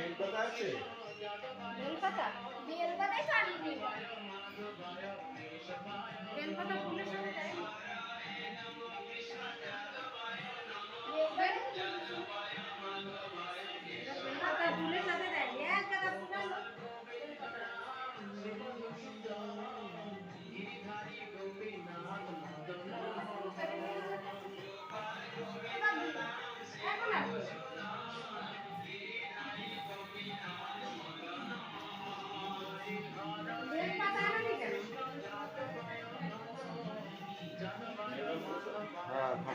বেলপাতা আছে? বেলপাতা বেলপাতাই পানি আনিনি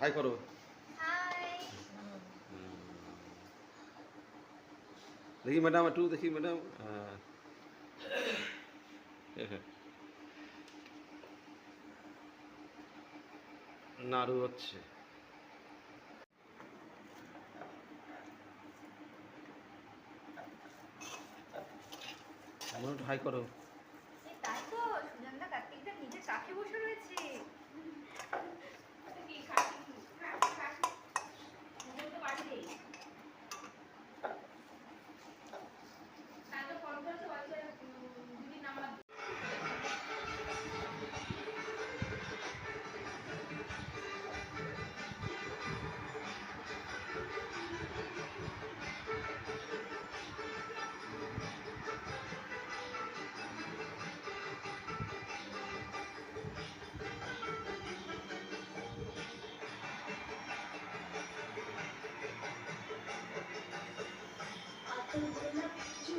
হাই করো দেখি ম্যাডাম একটু দেখি ম্যাডাম হ্যাঁ। নাড়ু হচ্ছে হাই করো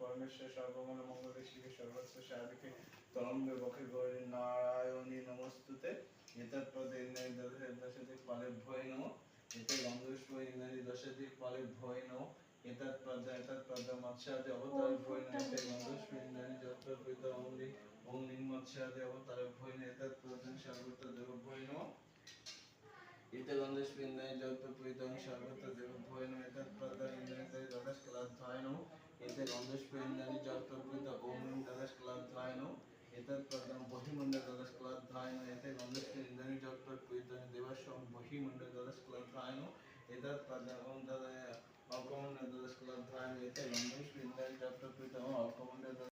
পরমেশ্বর সর্বমন মঙ্গলে শিবে সর্বস্ব সাধিকে নারায়ণী নমস্তুতে এতৎপদে ইন্দ্রাদি দশাধিক পালে ভয় নম এতে গন্ধস্ব ইন্দ্রাদি দশাধিক পালে ভয় নম नमो एते गंधुष्प इन्द्रि जत्र पिता ओम रि ओम लिंग मत्स्यादि अवतार भय नमो एतत् पद सर्वत्र देव भय नमो इति गन्धस्मिन्दाय जगत्प्रीतं सर्वत्र देवभोय नमः एतत् प्रदा इन्द्रियते ददस्कलाध्वाय नमः एते गन्धस्मिन्दाय जगत्प्रीत ॐ ददस्कलाध्वाय नमः एतत् प्रदं बहिमण्डल ददस्कलाध्वाय नमः एते गन्धस्मिन्दाय जगत्प्रीतं देवस्वं बहिमण्डल ददस्कलाध्वाय नमः एतत् प्रदं ॐ दद अल्पमण्डल ददस्कलाध्वाय नमः